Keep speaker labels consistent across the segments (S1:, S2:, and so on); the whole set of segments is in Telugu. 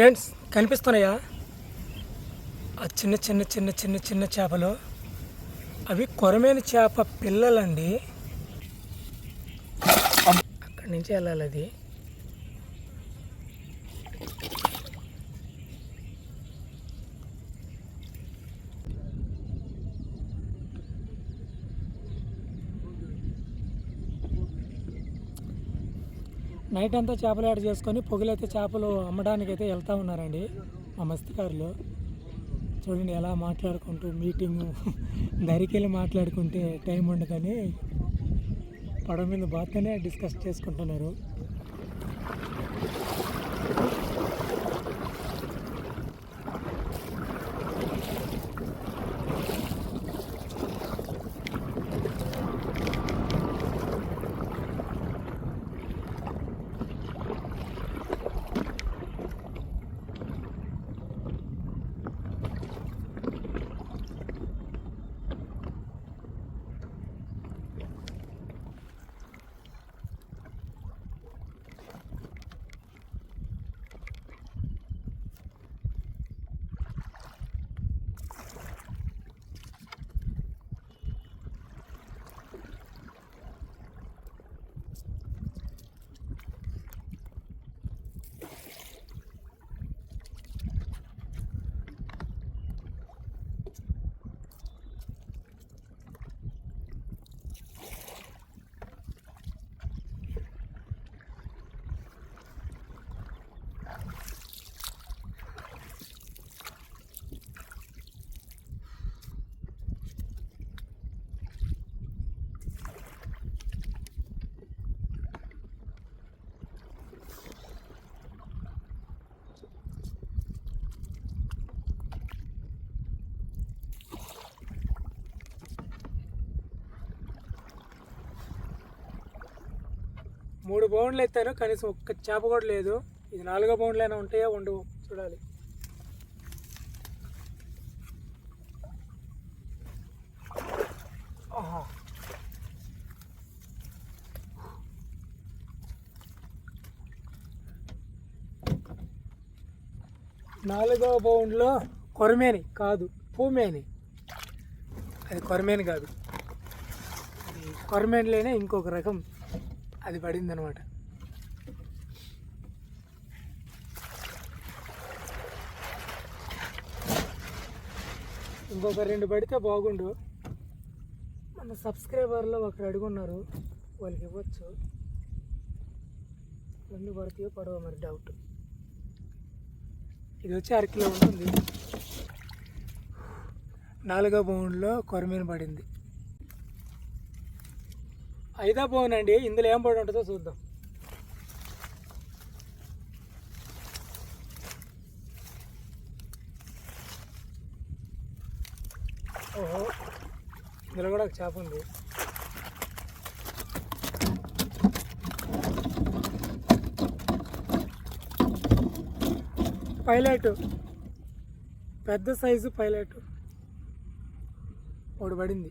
S1: ఫ్రెండ్స్ కనిపిస్తున్నాయా? ఆ చిన్న చిన్న చిన్న చిన్న చిన్న చేపలు. అవి కొరమైన చేప పిల్లలండి. అక్కడి నుంచి వెళ్ళాలి అది. నైట్ అంతా చేపలు యాడ్ చేసుకొని పొగలైతే చేపలు అమ్మడానికి అయితే వెళ్తూ ఉన్నారండి. మా మత్స్యకారులు చూడండి ఎలా మాట్లాడుకుంటూ మీటింగ్ దరికెళ్ళి మాట్లాడుకుంటే టైం ఉండదని పడవ మీద బాగానే డిస్కస్ చేసుకుంటున్నారు. మూడు బౌండ్లు ఎత్తారు కనీసం ఒక్క చేప కూడా లేదు. ఇది నాలుగో బౌండ్లు అయినా ఉంటాయో? ఉండవు చూడాలి. నాలుగవ నాలుగో బౌండ్లో కొరమేని కాదు పూమేని. అది కొరమేని కాదు. కొరమేనిలోనే ఇంకొక రకం. అది పడింది అనమాట ఇంకొక రెండు పడితే బాగుండు. మన సబ్స్క్రైబర్లో ఒకరు అడుగున్నారు వాళ్ళకి ఇవ్వచ్చు. ఎన్ని పడతాయో పడవ మరి డౌట్ ఇది వచ్చి అరకిలో ఉంటుంది. నాలుగో బౌండ్లో కొరమీన పడింది. ఐదో పోనండి అండి ఇందులో ఏం పడి ఉంటుందో చూద్దాం. ఓహో ఇందులో కూడా ఒక చేప ఉంది. పైలట్ పెద్ద సైజు పైలట్. ఒకటి పడింది.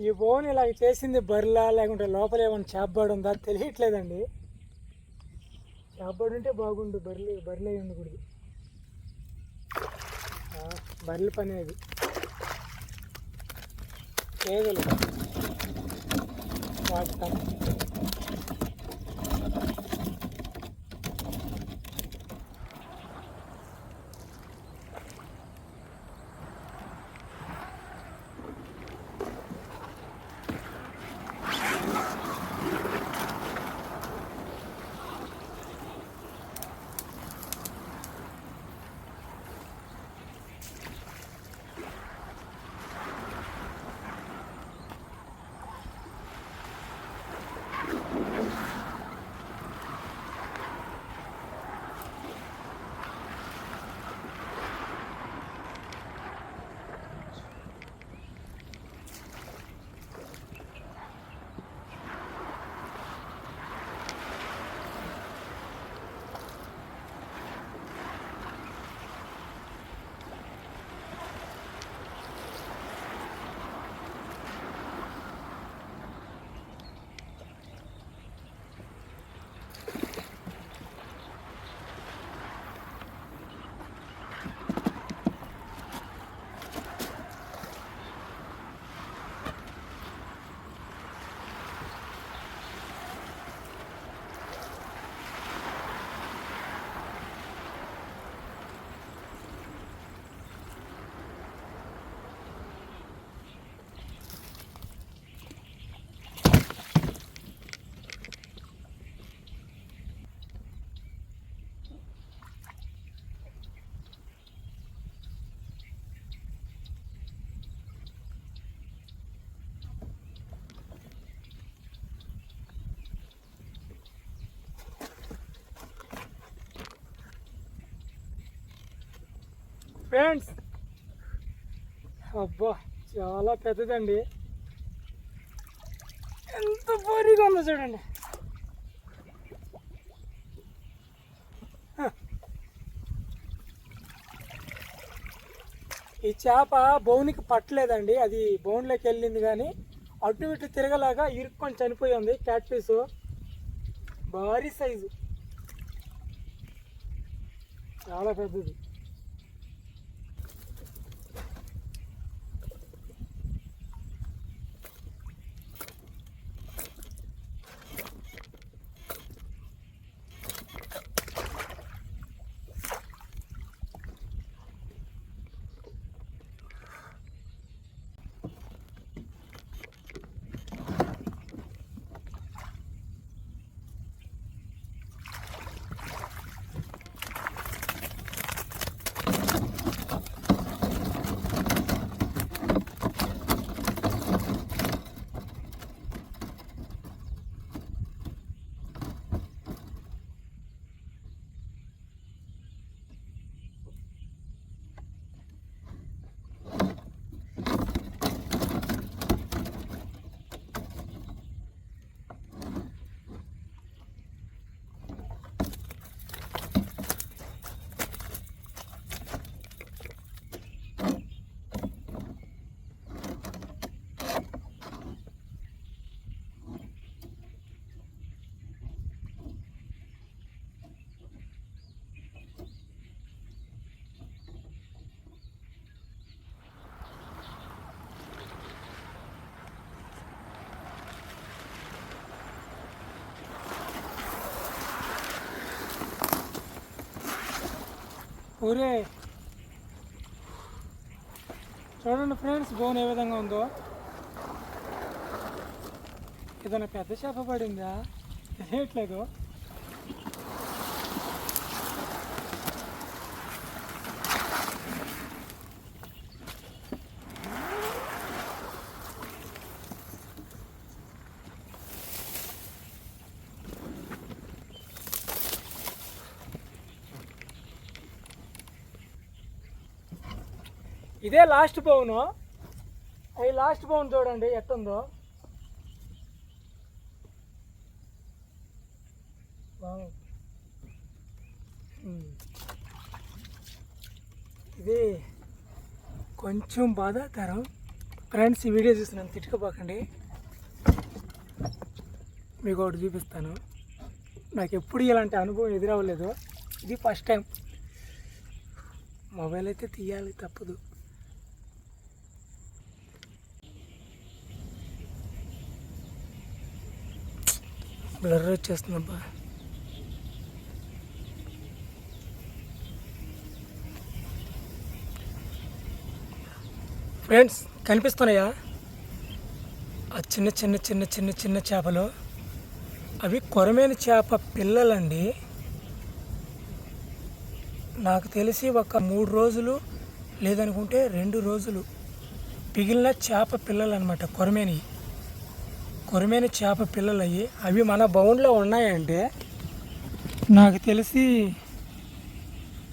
S1: ఈ బోన్ ఇలా చేసింది బర్రెలా లేకుంటే లోపల ఏమైనా చేపబడి ఉందా తెలియట్లేదండి. చేపబడి ఉంటే బాగుండు బర్రెలు బర్రెలు అయ్యి ఉండకూడదు. ఆ, బర్రెల పని అది. ఏదలు. వాడతాం. ఫ్రెండ్స్. అబ్బా చాలా పెద్దదండి. ఎంత భారీగా ఉందో చూడండి. ఈ చేప బౌనికి పట్టలేదండి. అది బౌన్లోకి వెళ్ళింది కానీ అటు ఇటు తిరగలాగా ఇరుక్కొని చనిపోయింది క్యాట్ పీస్ భారీ సైజు. చాలా పెద్దది. ఒరే. చూడండి ఫ్రెండ్స్ బోన్ ఏ విధంగా ఉందో. ఏదైనా పెద్ద చేప పడిందా? తెలియట్లేదు ఇదే లాస్ట్ బౌను ఈ లాస్ట్ బౌన్ చూడండి ఎట్టుందో. Hmm. ఇది కొంచెం బాధాకరం ఫ్రెండ్స్ ఈ వీడియో చూసి నన్ను తిట్టుకుపోకండి మీకు ఒకటి చూపిస్తాను. నాకు ఎప్పుడు ఇలాంటి అనుభవం ఎదురవ్వలేదు. ఇది ఫస్ట్ టైం మొబైల్ అయితే తీయాలి తప్పదు. బ్లర్ వచ్చేస్తుందబ్బా ఫ్రెండ్స్ కనిపిస్తున్నాయా? ఆ చిన్న చిన్న చిన్న చిన్న చిన్న చేపలు. అవి కొరమైన చేప పిల్లలండి. నాకు తెలిసి ఒక మూడు రోజులు లేదనుకుంటే రెండు రోజులు. పిగిలిన చేప పిల్లలు అనమాట కొరమేని. కొరమేని చేప పిల్లలు అయ్యి అవి మన బౌండ్లో ఉన్నాయంటే నాకు తెలిసి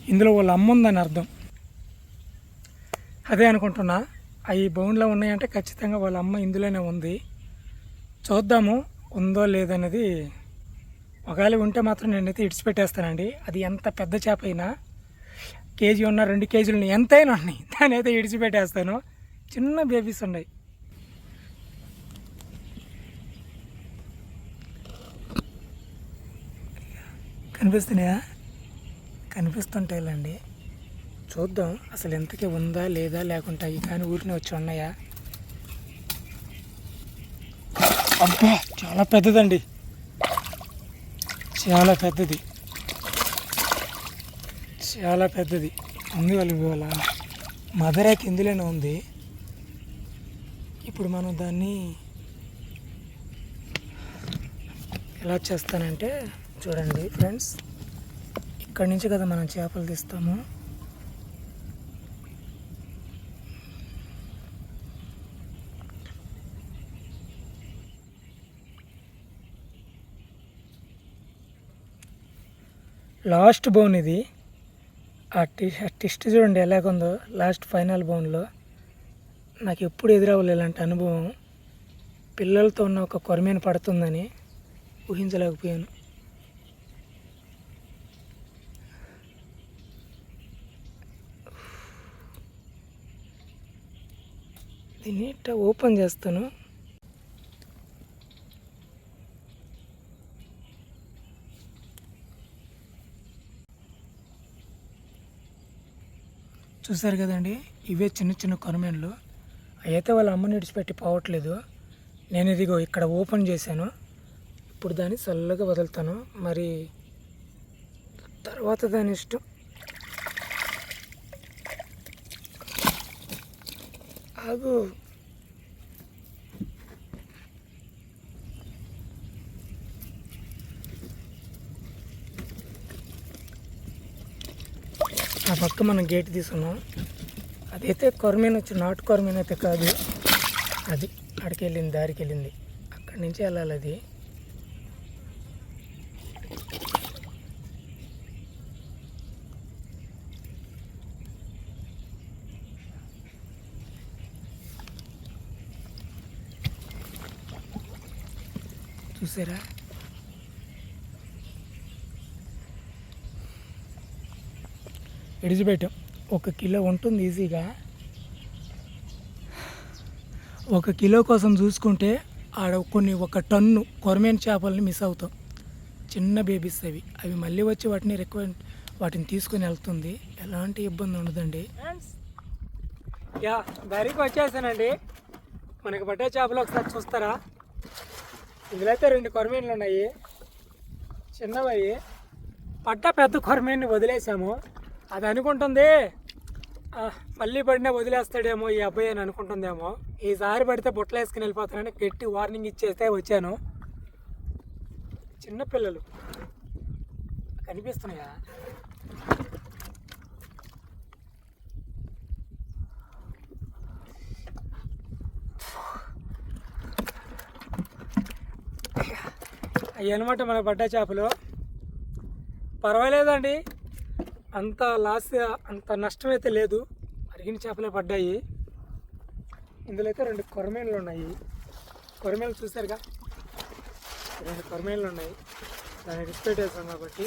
S1: ఇందులో వాళ్ళ అమ్మ ఉందని అర్థం. అదే అనుకుంటున్నా అవి బౌండ్లో ఉన్నాయంటే ఖచ్చితంగా వాళ్ళ అమ్మ ఇందులోనే ఉంది. చూద్దాము ఉందో లేదనేది ఒకవేళ ఉంటే మాత్రం నేనైతే ఇడిచిపెట్టేస్తానండి. అది ఎంత పెద్ద చేప అయినా కేజీ ఉన్న రెండు కేజీలు ఎంతైనా ఉన్నాయి. దాని అయితే ఇడిచిపెట్టేస్తాను. చిన్న బేబీస్ ఉన్నాయి. కనిపిస్తున్నాయా? కనిపిస్తుంటాయిలండి. చూద్దాం అసలు ఎంతకి ఉందా లేదా లేకుంటే అవి కానీ ఊరిని వచ్చి ఉన్నాయా? అబ్బా చాలా పెద్దదండి. చాలా పెద్దది. చాలా పెద్దది. ఉంది వాళ్ళు ఇవాళ. మదరాకి ఉంది. ఇప్పుడు మనం దాన్ని ఎలా చేస్తానంటే చూడండి ఫ్రెండ్స్. ఇక్కడి నుంచి కదా మనం చేపలు తీస్తాము. లాస్ట్ బౌన్ ఇది. ఆ టి ఆ చూడండి ఎలాగుందో లాస్ట్ ఫైనల్ బౌన్లో. నాకు ఎప్పుడు ఎదురవ్వలేదు ఇలాంటి అనుభవం. పిల్లలతో ఉన్న ఒక కొరమేను పడుతుందని ఊహించలేకపోయాను. దీన్ని ఇట్లా ఓపెన్ చేస్తాను. చూసారు కదండి? ఇవే చిన్న చిన్న కొరమేన్లు. అయితే వాళ్ళ అమ్మని విడిచిపెట్టి పోవట్లేదు. నేను ఇదిగో ఇక్కడ ఓపెన్ చేశాను. ఇప్పుడు దాన్ని చల్లగా వదులుతాను. మరి తర్వాత దాని ఇష్టం. ఆగు. ఆ పక్క మనం గేట్ తీసుకున్నాం. అదైతే కొరమీన్ వచ్చి నాటు కొరమీన్ అయితే కాదు. అది అక్కడికి వెళ్ళింది దారికి వెళ్ళింది. అక్కడి నుంచి వెళ్ళాలి అది. చూసారా? విడిచిపెట్టాం ఒక కిలో ఉంటుంది ఈజీగా. ఒక కిలో కోసం చూసుకుంటే ఆడ కొన్ని ఒక టన్ను కొరమేన్ చేపల్ని మిస్ అవుతాం. చిన్న బేబీస్ అవి. అవి మళ్ళీ వచ్చి వాటిని రిక్వైర్ వాటిని తీసుకొని వెళ్తుంది. ఎలాంటి ఇబ్బంది ఉండదండి. యా దారికి వచ్చేసానండి. మనకి పట్టే చేపలు ఒకసారి చూస్తారా? ఇందులో అయితే రెండు కొరమేన్లు ఉన్నాయి. చిన్నవి పట్ట పెద్ద కొరమేన్ని వదిలేసాము. అది అనుకుంటుంది మళ్ళీ పడినా వదిలేస్తాడేమో ఈ అబ్బాయి అని అనుకుంటుందేమో. ఈసారి పడితే బుట్టలు వేసుకుని వెళ్ళిపోతానని గట్టి వార్నింగ్ ఇచ్చేస్తే వచ్చాను. చిన్నపిల్లలు కనిపిస్తున్నాయా? అనమాట మన పడ్డ చేపలు. పర్వాలేదండి. అంత లాస్ అంత నష్టం అయితే లేదు. అరిగిన చేపలే పడ్డాయి. ఇందులో అయితే రెండు కొరమేన్లు ఉన్నాయి. కొరమేలు చూసారుగా? రెండు కొరమేన్లు ఉన్నాయి. దాన్ని రిస్పెక్ట్ చేస్తాం కాబట్టి.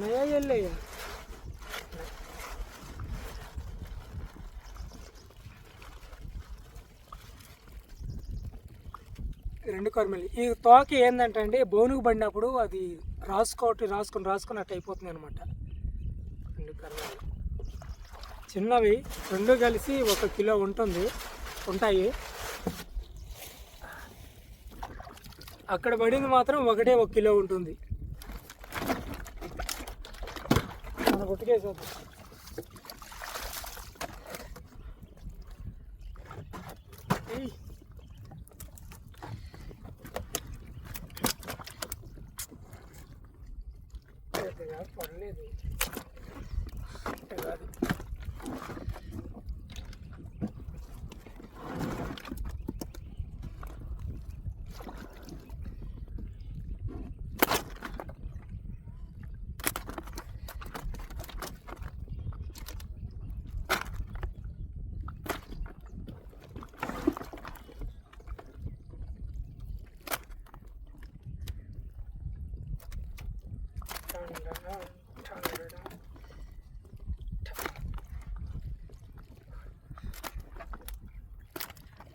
S1: నయా వెళ్ళే రెండు కొరమలి ఈ తోక ఏంటంటే అండి బోనుకు పడినప్పుడు అది రాసుకోటి రాసుకుని రాసుకున్నట్టు అయిపోతుంది అనమాట రెండు కొరమలి చిన్నవి రెండు కలిసి ఒక కిలో ఉంటుంది ఉంటాయి. అక్కడ పడింది మాత్రం ఒకటే ఒక కిలో ఉంటుంది. మన గుట్టుకేసేద్దాం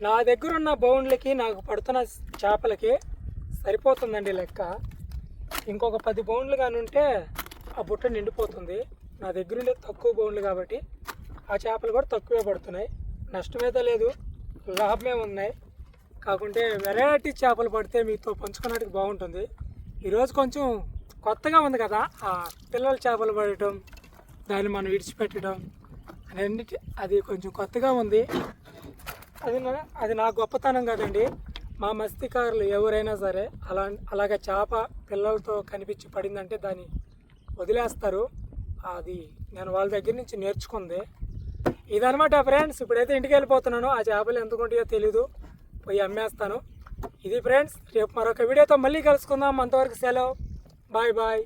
S1: నా దగ్గర ఉన్న బౌండ్లకి నాకు పడుతున్న చేపలకి సరిపోతుందండి లెక్క. ఇంకొక పది బౌండ్లు కానీ ఉంటే ఆ బుట్ట నిండిపోతుంది. నా దగ్గర ఉండే తక్కువ బౌండ్లు కాబట్టి ఆ చేపలు కూడా తక్కువే పడుతున్నాయి. నష్టమైతే లేదు లాభమే ఉన్నాయి. కాకుంటే వెరైటీ చేపలు పడితే మీతో పంచుకోవడానికి బాగుంటుంది. ఈరోజు కొంచెం కొత్తగా ఉంది కదా ఆ పిల్లల చేపలు పడటం దాన్ని మనం విడిచిపెట్టడం అన్నిటి అది కొంచెం కొత్తగా ఉంది. అది అది నా గొప్పతనం కదండి. మా మత్స్యకారులు ఎవరైనా సరే అలా అలాగ చేప పిల్లలతో కనిపించి పడిందంటే దాన్ని వదిలేస్తారు. అది నేను వాళ్ళ దగ్గర నుంచి నేర్చుకుంది. ఇదనమాట ఫ్రెండ్స్ ఇప్పుడైతే ఇంటికి వెళ్ళిపోతున్నాను. ఆ చేపలు ఎందుకుంటాయో ఉంటాయో తెలీదు. పోయి అమ్మేస్తాను. ఇది ఫ్రెండ్స్ రేపు మరొక వీడియోతో మళ్ళీ కలుసుకుందాం. అంతవరకు సెలవు. Bye bye.